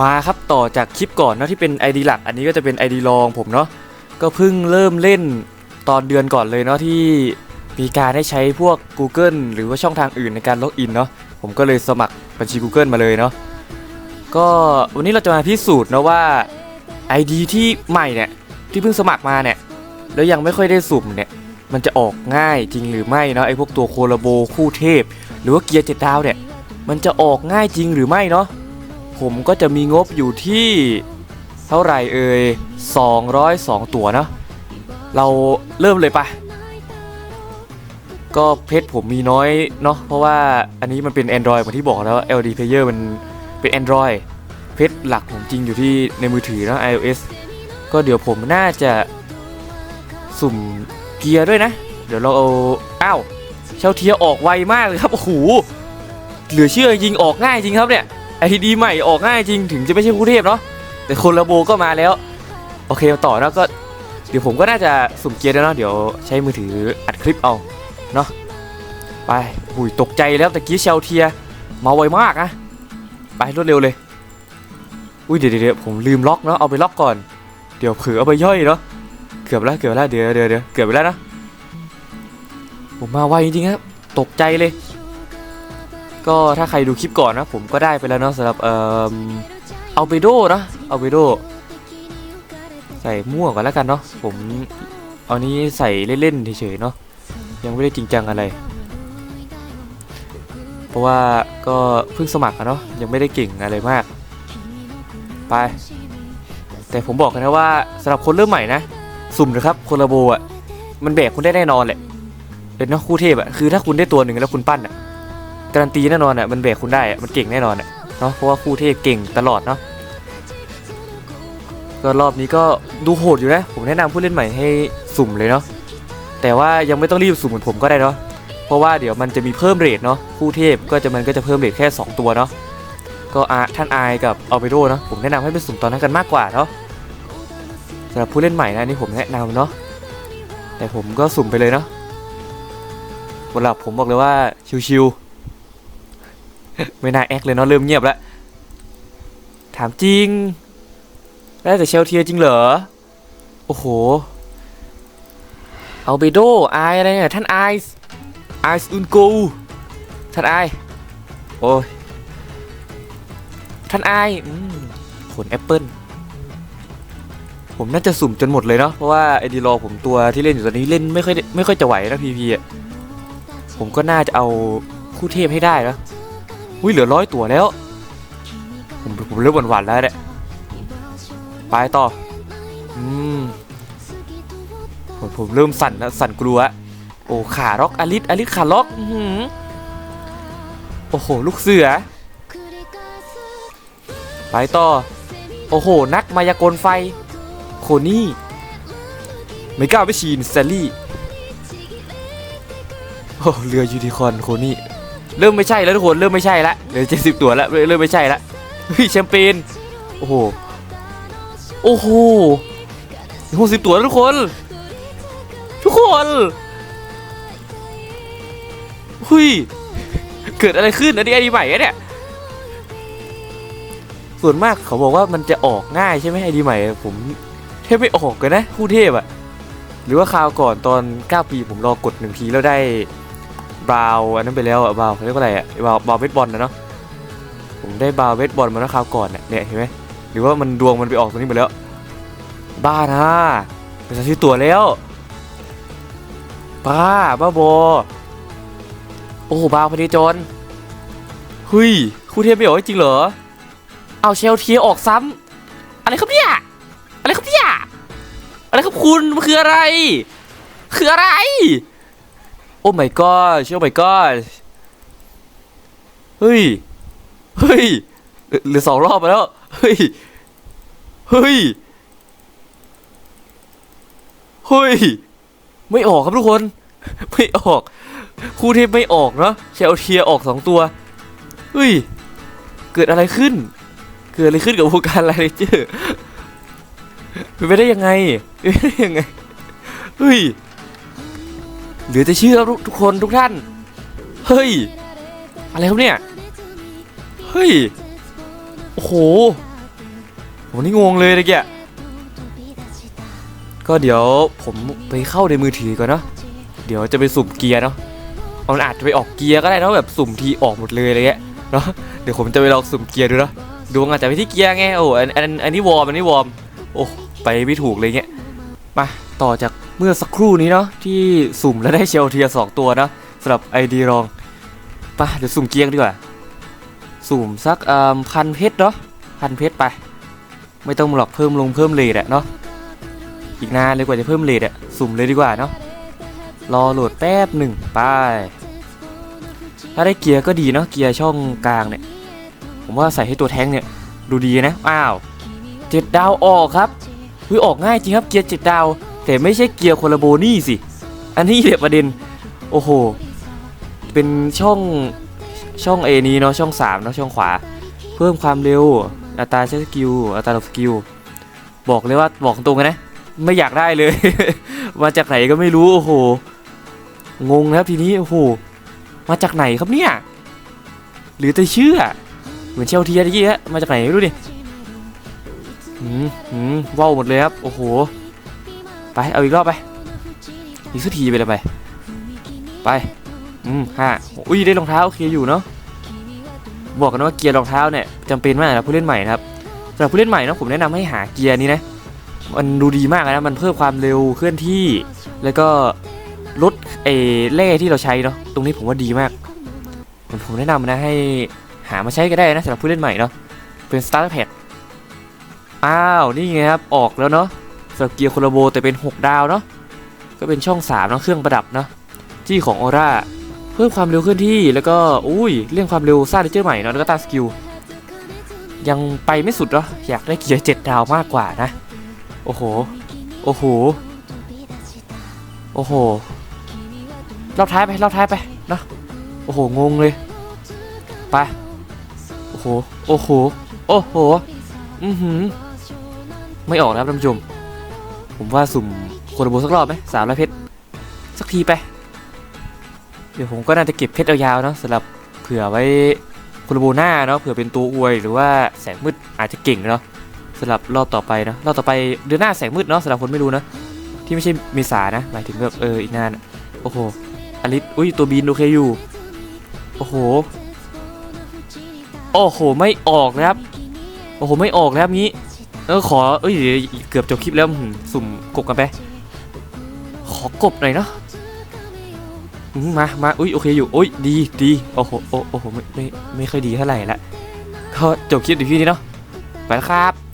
มาครับต่อจากคลิปก่อนเนาะที่เป็น ID หลัก อันนี้ก็จะเป็น ID รองผมเนาะก็เพิ่งเริ่มเล่นตอนเดือนก่อนเลยเนาะที่มีการให้ใช้พวก Google หรือว่าช่องทางอื่นในการล็อกอินเนาะผมก็เลยสมัครบัญชี Google มาเลยเนาะก็วันนี้เราจะมาพิสูจน์นะว่า ID ที่ใหม่เนี่ยที่เพิ่งสมัครมาเนี่ยแล้วยังไม่ค่อยได้สุ่มเนี่ยมันจะออกง่ายจริงหรือไม่เนาะไอ้พวกตัวโคลาโบคู่เทพ หรือว่าเกียร์เจ็ดดาวเนี่ยมันจะออกง่ายจริงหรือไม่เนาะ ผมก็จะมีงบอยู่ที่เท่าไหร่เอ่ย202 ตัวเนาะเราเริ่มเลยปะก็เพชรผมมีน้อยเนาะเพราะว่าอันนี้มันเป็น Android เหมือนที่บอกแล้ว LD Player มันเป็น Android เพชรหลักผมจริงอยู่ที่ในมือถือเนาะ iOS ก็เดี๋ยวผมน่าจะสุ่มเกียร์ด้วยนะ เดี๋ยวเราเอาอ้าวเชลเทียออกไวมากเลยครับโอ้โหเหลือเชื่อจริงออกง่ายจริงครับเนี่ย ไอดีใหม่ออกง่ายจริงถึงจะไม่ใช่คู่เทพเนาะแต่คนละโบก็มาแล้ว โอเคต่อแล้วก็เดี๋ยวผมก็น่าจะสุ่มเกียร์แล้วเนาะเดี๋ยวใช้มือถืออัดคลิปเอาเนาะไปหุยตกใจแล้วตะกี้เชลเทียมาไวมากนะไปรวดเร็วเลยอุ้ยเดี๋ยวเดี๋ยวผมลืมล็อกเนาะเอาไปล็อกก่อน เดี๋ยวเผื่อเอาไปย่อยเนาะเกือบแล้วเกือบแล้วเดี๋ยวเดี๋ยวเดี๋ยวเกือบไปแล้วนะผมมาไวจริงครับตกใจเลย ก็ถ้าใครดูคลิปก่อนนะผมก็ได้ไปแล้วเนาะสำหรับเอ่อเอาเบโดนะเอาเบโดใส่มั่วก่อนแล้วกันเนาะผมเอานี้ใส่เล่นๆเฉยๆเนาะยังไม่ได้จริงจังอะไร เพราะว่าก็เพิ่งสมัครอะเนาะยังไม่ได้เก่งอะไรมาก ไป แต่ผมบอกกันนะว่าสำหรับคนเริ่มใหม่นะ สุ่มนะครับคนละโบอะมันแบกคุณได้แน่นอนแหละเป็นเนาะคู่เทพอะคือถ้าคุณได้ตัวหนึ่งแล้วคุณปั้นอะ การันตีแน่นอนอะมันแบกคุณได้อะมันเก่งแน่นอนอะเนาะเพราะว่าคู่เทพเก่งตลอดเนาะก็รอบนี้ก็ดูโหดอยู่นะ ผมแนะนำผู้เล่นใหม่ให้สุ่มเลยเนาะแต่ว่ายังไม่ต้องรีบสุ่มเหมือนผมก็ได้เนาะเพราะว่าเดี๋ยวมันจะมีเพิ่มเรทเนาะคู่เทพก็จะมันก็จะเพิ่มเรทแค่ 2 ตัวเนาะก็อาท่านอายกับอัลเบโดเนาะผมแนะนำให้ไปสุ่มตอนนั้นกันมากกว่าเนาะสำหรับผู้เล่นใหม่นะนนี่ผมแนะนำเนาะแต่ผมก็สุ่มไปเลยเนาะสำหรับผมบอกเลยว่าชิวๆ ไม่น่าแอคเลยเนาะเริ่มเงียบแล้ว ถามจริง ได้แต่เชลเทียจริงเหรอ โอ้โห เอาเบโดไอายอะไรเนี่ยท่านไอซ์ไอซ์อุนกูท่านไอายโอ้ย ท่านไอายผลแอปเปิลผมน่าจะสุ่มจนหมดเลยเนาะเพราะว่าไอดีรอผมตัวที่เล่นอยู่ตอนนี้เล่นไม่ค่อยได้ไม่ค่อยจะไหวนะพีพีอะผมก็น่าจะเอาคู่เทพให้ได้นะ อุ้ยเหลือร้อยตัวแล้ว ผมผมเริ่มหวานๆแล้วเนี่ยไปต่อ อืมผมผมเริ่มสั่นแล้วสั่นกลัว โอ้ขาล็อกอลิสอลิสขาล็อกอื้อหือโอ้โห ลูกเสือ ไปต่อ โอ้โห นักมายากลไฟ โคนี่ไม่กล้าไปชีนแซลลี่ โอ้เรือยูนิคอนโคนี่ เริ่มไม่ใช่แล้วทุกคนเริ่มไม่ใช่ละเหลือเจ็ดสิบตัวแล้วเริ่มไม่ใช่ละเฮ้ยแชมเปญโอ้โหโอ้โหหกสิบตัวแล้วทุกคน ทุกคนเฮ้ยเกิดอะไรขึ้นอันนี้ไอดีใหม่เนี่ยส่วนมากเขาบอกว่ามันจะออกง่ายใช่ไหมไอดีใหม่ ผมเทพไม่ออกเลยนะคู่เทพอะหรือว่าคราวก่อนตอน 9 ปีผมรอกดหนึ่งทีแล้วได้ บราวอันนั้นไปแล้วอะบราวเขาเรียกว่าอะไรอะบราวบราวเวทบอลนะเนาะผมได้บราวเวทบอลมาเมื่อคราวก่อนเนี่ยเนี่ยเห็นไหมหรือว่ามันดวงมันไปออกตรงนี้หมดแล้ว บ้านะเป็นสัตว์ที่ตัวแล้วบ้าบ้าบอโอ้บราวน์พเนจรเฮ้ยคู่เทพไม่ออกจริงเหรอเอาเชลเทียออกซ้ำอะไรครับเนี่ยอะไรครับเนี่ยอะไรครับคุณมันคืออะไร คืออะไร โอ้ my god เชื่อ my god เฮ้ย เฮ้ยเหลือเหลือสองรอบไปแล้ว เฮ้ย เฮ้ย เฮ้ย ไม่ออกครับทุกคน ไม่ออก คู่เทพไม่ออกเนาะเชลเทียออกสองตัว เฮ้ย เกิดอะไรขึ้น เกิดอะไรขึ้นกับวงการไลเลเจอร์เป็นไปได้ยังไงเป็นไปได้ยังไง เฮ้ย เหลือจะเชื่อทุกทุกคนทุกท่าน เฮ้ย อะไรครับเนี่ย เฮ้ย โอ้โหผมนี่งงเลยตะเกียก็เดี๋ยวผมไปเข้าในมือถือก่อนเนาะ เดี๋ยวจะไปสุ่มเกียร์เนาะมันอาจจะไปออกเกียร์ก็ได้เนาะแบบสุ่มทีออกหมดเลยอะไรเงี้ยเนาะ เดี๋ยวผมจะไปลองสุ่มเกียร์ดูเนาะดวงอาจจะไปที่เกียร์ไง โอ้อันอันอันนี้วอร์มอันนี้วอร์ม โอ้ไปไม่ถูกเลยเงี้ย มาต่อจาก เมื่อสักครู่นี้เนาะที่สุ่มแล้วได้เชลเทียสองตัวนะสำหรับไอดีรองไปเดี๋ยวสุ่มเกียร์ดีกว่า สุ่มสักพันเพชรเนาะพันเพชรไป ไม่ต้องหรอกเพิ่มลงเพิ่มเลทอะเนาะอีกนานเลยกว่าจะเพิ่มเลทอะสุ่มเลยดีกว่าเนาะรอโหลดแป๊บหนึ่งไปถ้าได้เกียร์ก็ดีเนาะเกียร์ช่องกลางเนี่ย ผมว่าใส่ให้ตัวแท้งเนี่ย ดูดีนะอ้าวเจ็ดดาวออกครับวิออกง่ายจริงครับเกียร์เจ็ดดาว แต่ไม่ใช่เกียร์โคลาโบนี่สิ อันนี้เนี่ยประเด็น โอ้โห เป็นช่องช่องเอนี้เนาะช่องสามเนาะช่องขวา เพิ่มความเร็ว อัตราใช้สกิล อัตราหลบสกิล บอกเลยว่าบอกตรงนะ ไม่อยากได้เลย มาจากไหนก็ไม่รู้ โอ้โห งงนะครับทีนี้ โอ้โห มาจากไหนครับเนี่ย หรือจะเชื่อ เหมือนเชลทีอะกี้ฮะมาจากไหนไม่รู้ดิ หืมหืมว้าวหมดเลยครับ โอ้โห ไปเอาอีกรอบไป อีกสักทีไปเลยไป ไป อืมห้าอุ้ยได้รองเท้าโอเคอยู่เนาะ บอกกันว่าเกียร์รองเท้าเนี่ยจำเป็นมากนะผู้เล่นใหม่นะครับสำหรับผู้เล่นใหม่นะผมแนะนำให้หาเกียร์นี้นะ มันดูดีมากนะ มันเพิ่มความเร็วเคลื่อนที่ แล้วก็ลดเอเล่ที่เราใช้เนาะ ตรงนี้ผมว่าดีมาก ผมแนะนำนะให้หามาใช้ก็ได้นะสำหรับผู้เล่นใหม่เนาะ เป็น Starter Pack อ้าว นี่ไงครับ ออกแล้วเนาะ สำหรับเกียร์โคลาโบแต่เป็น 6 ดาวเนาะก็เป็นช่อง3เนาะเครื่องประดับเนาะที่ของออร่าเพิ่มความเร็วเคลื่อนที่แล้วก็อุ้ยเรื่องความเร็วสร้างเลเจอร์ใหม่เนาะแล้วก็ตาสกิลยังไปไม่สุดเนาะอยากได้เกียร์เจ็ดดาวมากกว่านะ โอ้โห โอ้โห โอ้โห รอบท้ายไปรอบท้ายไปเนาะโอ้โห งงเลย ไป โอ้โห โอ้โห โอ้โห อือหือ ไม่ออกนะครับท่านผู้ชม ผมว่าสุ่มโคโรโบสักรอบไหมสามร้อยเพชรสักทีไป เดี๋ยวผมก็น่าจะเก็บเพชรยาวๆเนาะสำหรับเผื่อไว้คุณโบหน้าเนาะเผื่อเป็นตัวอวยหรือว่าแสงมืดอาจจะเก่งเนาะสำหรับรอบต่อไปเนาะรอบต่อไปเดือนหน้าแสงมืดเนาะสำหรับคนไม่รู้นะที่ไม่ใช่เมษานะหมายถึงแบบเอออีกนานโอ้โหอลิสอุ้ยตัวบีนโอเคอยู่โอ้โหโอ้โหไม่ออกนะครับโอ้โหไม่ออกนะครับงี้ เออขอเอ้ยเกือบจบคลิปแล้วสุ่มกบกันไป ขอกบหน่อยเนาะมามาอุ้ยโอเคอยู่อุ้ยดีดีโอ้โหโอ้โอ้โหไม่ไม่ไม่ค่อยดีเท่าไหร่ละก็จบคลิปอยู่ที่นี้เนาะไปแล้วครับ